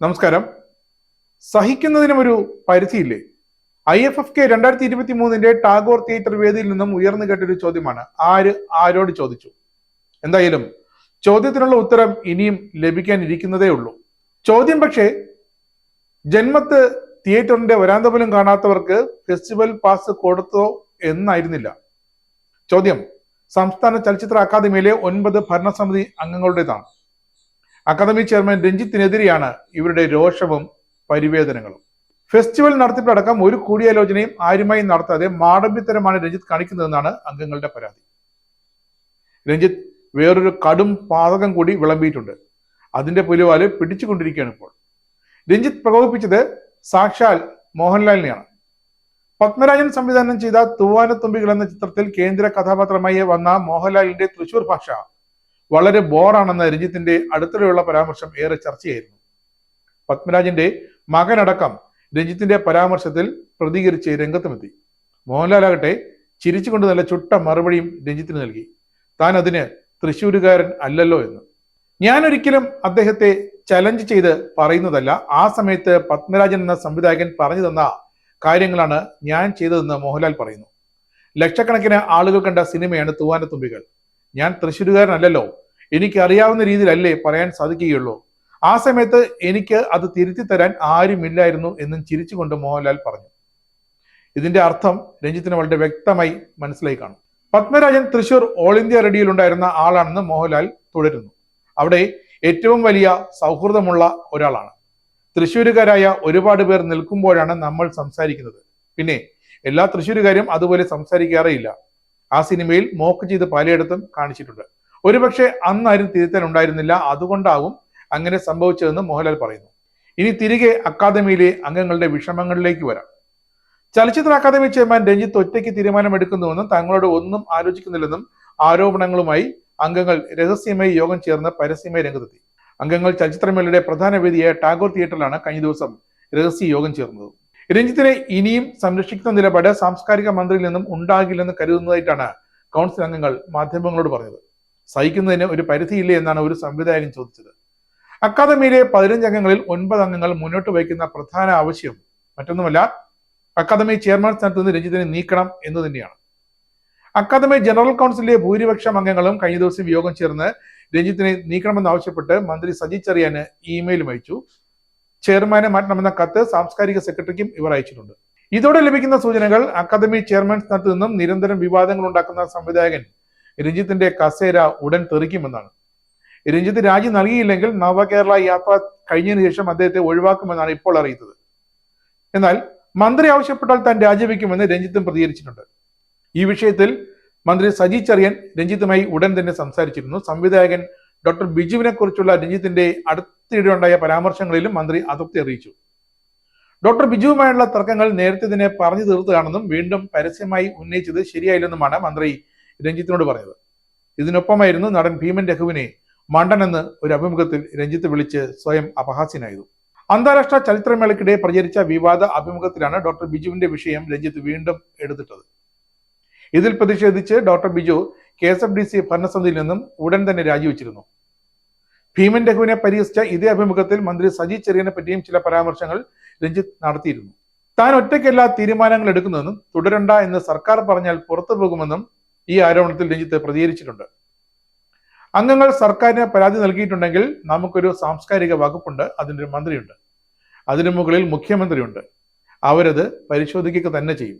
നമസ്കാരം. സഹിക്കുന്നതിനും ഒരു പരിധിയില്ലേ? ഐ എഫ് എഫ് കെ രണ്ടായിരത്തി ഇരുപത്തി മൂന്നിന്റെ ടാഗോർ തിയേറ്റർ വേദിയിൽ നിന്നും ഉയർന്നു കേട്ടൊരു ചോദ്യമാണ്. ആര് ആരോട് ചോദിച്ചു? എന്തായാലും ചോദ്യത്തിനുള്ള ഉത്തരം ഇനിയും ലഭിക്കാനിരിക്കുന്നതേ ഉള്ളൂ. ചോദ്യം പക്ഷേ ജന്മത്ത് തിയേറ്ററിന്റെ വരാന്ത പോലും കാണാത്തവർക്ക് ഫെസ്റ്റിവൽ പാസ് കൊടുത്തോ എന്നായിരുന്നില്ല. ചോദ്യം സംസ്ഥാന ചലച്ചിത്ര അക്കാദമിയിലെ ഒൻപത് ഭരണസമിതി അംഗങ്ങളുടേതാണ്. അക്കാദമി ചെയർമാൻ രഞ്ജിത്തിനെതിരെയാണ് ഇവരുടെ രോഷവും പരിവേദനങ്ങളും. ഫെസ്റ്റിവൽ നടത്തിപ്പടക്കം ഒരു കൂടിയാലോചനയും ആരുമായി നടത്താതെ മാടമ്പിത്തരമാണ് രഞ്ജിത്ത് കാണിക്കുന്നതെന്നാണ് അംഗങ്ങളുടെ പരാതി. രഞ്ജിത്ത് വേറൊരു കടും പാതകം കൂടി വിളമ്പിയിട്ടുണ്ട്. അതിന്റെ പുലിവാൽ പിടിച്ചുകൊണ്ടിരിക്കുകയാണ് ഇപ്പോൾ. രഞ്ജിത്ത് പ്രകോപിപ്പിച്ചത് സാക്ഷാൽ മോഹൻലാലിനെയാണ്. പത്മരാജൻ സംവിധാനം ചെയ്ത തൂവാനത്തുമ്പികൾ എന്ന ചിത്രത്തിൽ കേന്ദ്ര കഥാപാത്രമായി വന്ന മോഹൻലാലിന്റെ തൃശൂർ ഭാഷ വളരെ ബോറാണെന്ന രഞ്ജിത്തിന്റെ അടുത്തിടെയുള്ള പരാമർശം ഏറെ ചർച്ചയായിരുന്നു. പത്മരാജന്റെ മകനടക്കം രഞ്ജിത്തിന്റെ പരാമർശത്തിൽ പ്രതികരിച്ച് രംഗത്തുമെത്തി. മോഹൻലാലാകട്ടെ ചിരിച്ചുകൊണ്ട് നല്ല ചുട്ട മറുപടിയും രഞ്ജിത്തിന് നൽകി. താൻ അതിന് തൃശ്ശൂരുകാരൻ അല്ലല്ലോ എന്ന്. ഞാൻ ഒരിക്കലും അദ്ദേഹത്തെ ചലഞ്ച് ചെയ്ത് പറയുന്നതല്ല. ആ സമയത്ത് പത്മരാജൻ എന്ന സംവിധായകൻ പറഞ്ഞു തന്ന കാര്യങ്ങളാണ് ഞാൻ ചെയ്തതെന്ന് മോഹൻലാൽ പറയുന്നു. ലക്ഷക്കണക്കിന് ആളുകൾ കണ്ട സിനിമയാണ് തൂവാനത്തുമ്പികൾ. ഞാൻ തൃശ്ശൂരുകാരനല്ലല്ലോ. എനിക്ക് അറിയാവുന്ന രീതിയിലല്ലേ പറയാൻ സാധിക്കുകയുള്ളൂ. ആ സമയത്ത് എനിക്ക് അത് തിരുത്തി തരാൻ ആരുമില്ലായിരുന്നു എന്നും ചിരിച്ചുകൊണ്ട് മോഹൻലാൽ പറഞ്ഞു. ഇതിന്റെ അർത്ഥം രഞ്ജിത്തിന് വളരെ വ്യക്തമായി മനസ്സിലായി കാണും. പത്മരാജൻ തൃശൂർ ഓൾ ഇന്ത്യ റെഡിയിൽ ഉണ്ടായിരുന്ന ആളാണെന്ന് മോഹൻലാൽ തുടരുന്നു. അവിടെ ഏറ്റവും വലിയ സൗഹൃദമുള്ള ഒരാളാണ്. തൃശ്ശൂരുകാരായ ഒരുപാട് പേർ നിൽക്കുമ്പോഴാണ് നമ്മൾ സംസാരിക്കുന്നത്. പിന്നെ എല്ലാ തൃശ്ശൂരുകാരും അതുപോലെ സംസാരിക്കാറേയില്ല. ആ സിനിമയിൽ മോക്ക് ചെയ്ത് പലയിടത്തും കാണിച്ചിട്ടുണ്ട്. ഒരുപക്ഷെ അന്നാരും തിരുത്തൽ ഉണ്ടായിരുന്നില്ല അതുകൊണ്ടാവും അങ്ങനെ സംഭവിച്ചതെന്ന് മോഹൻലാൽ പറയുന്നു. ഇനി തിരികെ അക്കാദമിയിലെ അംഗങ്ങളുടെ വിഷമങ്ങളിലേക്ക് വരാം. ചലച്ചിത്ര അക്കാദമി ചെയർമാൻ രഞ്ജിത്ത് ഒറ്റയ്ക്ക് തീരുമാനമെടുക്കുന്നുവെന്നും തങ്ങളോട് ഒന്നും ആലോചിക്കുന്നില്ലെന്നും ആരോപണങ്ങളുമായി അംഗങ്ങൾ രഹസ്യമായി യോഗം ചേർന്ന് പരസ്യമായി രംഗത്തെത്തി. അംഗങ്ങൾ ചലച്ചിത്രമേളയുടെ പ്രധാന വേദിയായ ടാഗോർ തിയേറ്ററിലാണ് കഴിഞ്ഞ ദിവസം രഹസ്യ യോഗം ചേർന്നത്. രഞ്ജിത്തിനെ ഇനിയും സംരക്ഷിക്കുന്ന നിലപാട് സാംസ്കാരിക മന്ത്രിയിൽ നിന്നും ഉണ്ടാകില്ലെന്ന് കരുതുന്നതായിട്ടാണ് കൗൺസിൽ അംഗങ്ങൾ മാധ്യമങ്ങളോട് പറഞ്ഞത്. സഹിക്കുന്നതിന് ഒരു പരിധിയില്ലേ എന്നാണ് ഒരു സംവിധായകൻ ചോദിച്ചത്. അക്കാദമിയിലെ പതിനഞ്ച് അംഗങ്ങളിൽ ഒൻപത് അംഗങ്ങൾ മുന്നോട്ട് വയ്ക്കുന്ന പ്രധാന ആവശ്യം മറ്റൊന്നുമല്ല അക്കാദമി ചെയർമാൻ സ്ഥാനത്ത് നിന്ന് രഞ്ജിത്തിനെ നീക്കണം എന്ന് തന്നെയാണ് അക്കാദമി ജനറൽ കൗൺസിലിലെ ഭൂരിപക്ഷം അംഗങ്ങളും കഴിഞ്ഞ ദിവസം യോഗം ചേർന്ന് രഞ്ജിത്തിനെ നീക്കണമെന്നാവശ്യപ്പെട്ട് മന്ത്രി സജി ചെറിയാന് ഇമെയിൽ അയച്ചു. ചെയർമാനെ മാറ്റണമെന്ന കത്ത് സാംസ്കാരിക സെക്രട്ടറിക്കും ഇവർ അയച്ചിട്ടുണ്ട്. ഇതോടെ ലഭിക്കുന്ന സൂചനകൾ അക്കാദമി ചെയർമാൻ സ്ഥാനത്ത് നിന്നും നിരന്തരം വിവാദങ്ങൾ ഉണ്ടാക്കുന്ന സംവിധായകൻ രഞ്ജിത്തിന്റെ കസേര ഉടൻ തെറിക്കുമെന്നാണ്. രഞ്ജിത്ത് രാജി നൽകിയില്ലെങ്കിൽ നവകേരള യാത്ര കഴിഞ്ഞതിന് ശേഷം അദ്ദേഹത്തെ ഒഴിവാക്കുമെന്നാണ് ഇപ്പോൾ അറിയുന്നത് എന്നാൽ മന്ത്രി ആവശ്യപ്പെട്ടാൽ താൻ രാജിവെക്കുമെന്ന് രഞ്ജിത്തും പ്രതികരിച്ചിട്ടുണ്ട്. ഈ വിഷയത്തിൽ മന്ത്രി സജി ചെറിയൻ രഞ്ജിത്തുമായി ഉടൻ തന്നെ സംസാരിച്ചിരുന്നു. സംവിധായകൻ ഡോക്ടർ ബിജുവിനെ കുറിച്ചുള്ള രഞ്ജിത്തിന്റെ അടുത്തിടെ ഉണ്ടായ പരാമർശങ്ങളിലും മന്ത്രി അതൃപ്തി അറിയിച്ചു. ഡോക്ടർ ബിജുവുമായുള്ള തർക്കങ്ങൾ നേരത്തെ തന്നെ പറഞ്ഞു തീർത്തതാണെന്നും വീണ്ടും പരസ്യമായി ഉന്നയിച്ചത് ശരിയായില്ലെന്നുമാണ് മന്ത്രി രഞ്ജിത്തിനോട് പറഞ്ഞത് ഇതിനൊപ്പമായിരുന്നു നടൻ ഭീമൻ രഘുവിനെ മണ്ടൻ എന്ന് ഒരു അഭിമുഖത്തിൽ രഞ്ജിത്ത് വിളിച്ച് സ്വയം അപഹാസ്യനായതു. അന്താരാഷ്ട്ര ചലച്ചിത്രമേളയ്ക്കിടെ പ്രചരിച്ച വിവാദ അഭിമുഖത്തിലാണ് ഡോക്ടർ ബിജുവിന്റെ വിഷയം രഞ്ജിത്ത് വീണ്ടും എടുത്തിട്ടത്. ഇതിൽ പ്രതിഷേധിച്ച് doctor Biju K S F D C ഭരണസമിതിയിൽ നിന്നും ഉടൻ തന്നെ രാജിവെച്ചിരുന്നു. ഭീമൻ രഘുവിനെ പരിഹസിച്ച ഇതേ അഭിമുഖത്തിൽ മന്ത്രി സജി ചെറിയനെ പറ്റിയും ചില പരാമർശങ്ങൾ രഞ്ജിത്ത് നടത്തിയിരുന്നു. താൻ ഒറ്റയ്ക്കല്ല തീരുമാനങ്ങൾ എടുക്കുന്നതെന്നും തുടരണ്ട എന്ന് സർക്കാർ പറഞ്ഞാൽ പുറത്തു പോകുമെന്നും ഈ ആരോപണത്തിൽ രഞ്ജിത്ത് പ്രതികരിച്ചിട്ടുണ്ട്. അംഗങ്ങൾ സർക്കാരിന് പരാതി നൽകിയിട്ടുണ്ടെങ്കിൽ നമുക്കൊരു സാംസ്കാരിക വകുപ്പുണ്ട് അതിനൊരു മന്ത്രിയുണ്ട്. അതിനു മുകളിൽ മുഖ്യമന്ത്രിയുണ്ട്. അവരത് പരിശോധിക്കുക തന്നെ ചെയ്യും.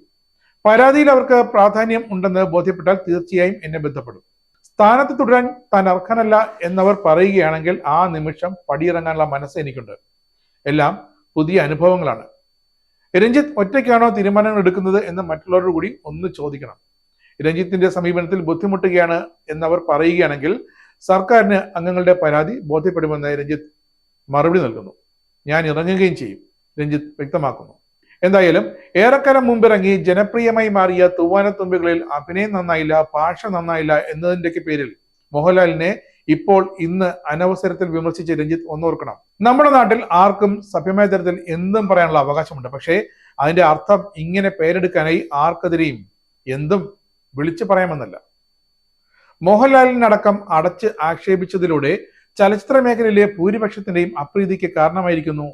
പരാതിയിൽ അവർക്ക് പ്രാധാന്യം ഉണ്ടെന്ന് ബോധ്യപ്പെട്ടാൽ തീർച്ചയായും എന്നെ ബന്ധപ്പെടും. സ്ഥാനത്ത് തുടരാൻ താൻ അർഹനല്ല എന്നവർ പറയുകയാണെങ്കിൽ ആ നിമിഷം പടിയിറങ്ങാനുള്ള മനസ്സ് എനിക്കുണ്ട്. എല്ലാം പുതിയ അനുഭവങ്ങളാണ്. രഞ്ജിത്ത് ഒറ്റയ്ക്കാണോ തീരുമാനങ്ങൾ എടുക്കുന്നത് എന്ന് മറ്റുള്ളവരോട് കൂടി ഒന്ന് ചോദിക്കണം. രഞ്ജിത്തിന്റെ സമീപനത്തിൽ ബുദ്ധിമുട്ടുകയാണ് എന്നവർ പറയുകയാണെങ്കിൽ സർക്കാരിന് അംഗങ്ങളുടെ പരാതി ബോധ്യപ്പെടുമെന്ന് രഞ്ജിത്ത് മറുപടി നൽകുന്നു. ഞാൻ ഇറങ്ങുകയും ചെയ്യും രഞ്ജിത്ത് വ്യക്തമാക്കുന്നു. എന്തായാലും ഏറെക്കാലം മുമ്പിറങ്ങി ജനപ്രിയമായി മാറിയ തൂവാനത്തുമ്പികളിൽ അഭിനയം നന്നായില്ല ഭാഷ നന്നായില്ല എന്നതിന്റെയൊക്കെ പേരിൽ മോഹൻലാലിനെ ഇപ്പോൾ ഇന്ന് അനവസരത്തിൽ വിമർശിച്ച് രഞ്ജിത്ത് ഒന്നോർക്കണം. നമ്മുടെ നാട്ടിൽ ആർക്കും സഭ്യമായ തരത്തിൽ എന്തും പറയാനുള്ള അവകാശമുണ്ട്. പക്ഷേ അതിന്റെ അർത്ഥം ഇങ്ങനെ പേരെടുക്കാനായി ആർക്കെതിരെയും എന്തും വിളിച്ചു പറയാമെന്നല്ല. മോഹൻലാലിനടക്കം അടച്ച് ആക്ഷേപിച്ചതിലൂടെ ചലച്ചിത്ര മേഖലയിലെ ഭൂരിപക്ഷത്തിന്റെയും അപ്രീതിക്ക് കാരണമായിരിക്കുന്നു.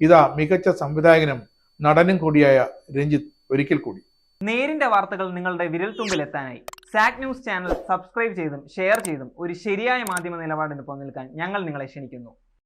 ഇതാ മികച്ച സംവിധായകനും നടനും കൂടിയായ രഞ്ജിത്ത് ഒരിക്കൽ കൂടി. നേരിന്റെ വാർത്തകൾ നിങ്ങളുടെ വിരൽത്തുമ്പിൽ എത്താനായി സാക് ന്യൂസ് ചാനൽ സബ്സ്ക്രൈബ് ചെയ്തും ഷെയർ ചെയ്തും ഒരു ശരിയായ മാധ്യമ നിലപാടിന് പോകാൻ ഞങ്ങൾ നിങ്ങളെ ക്ഷണിക്കുന്നു.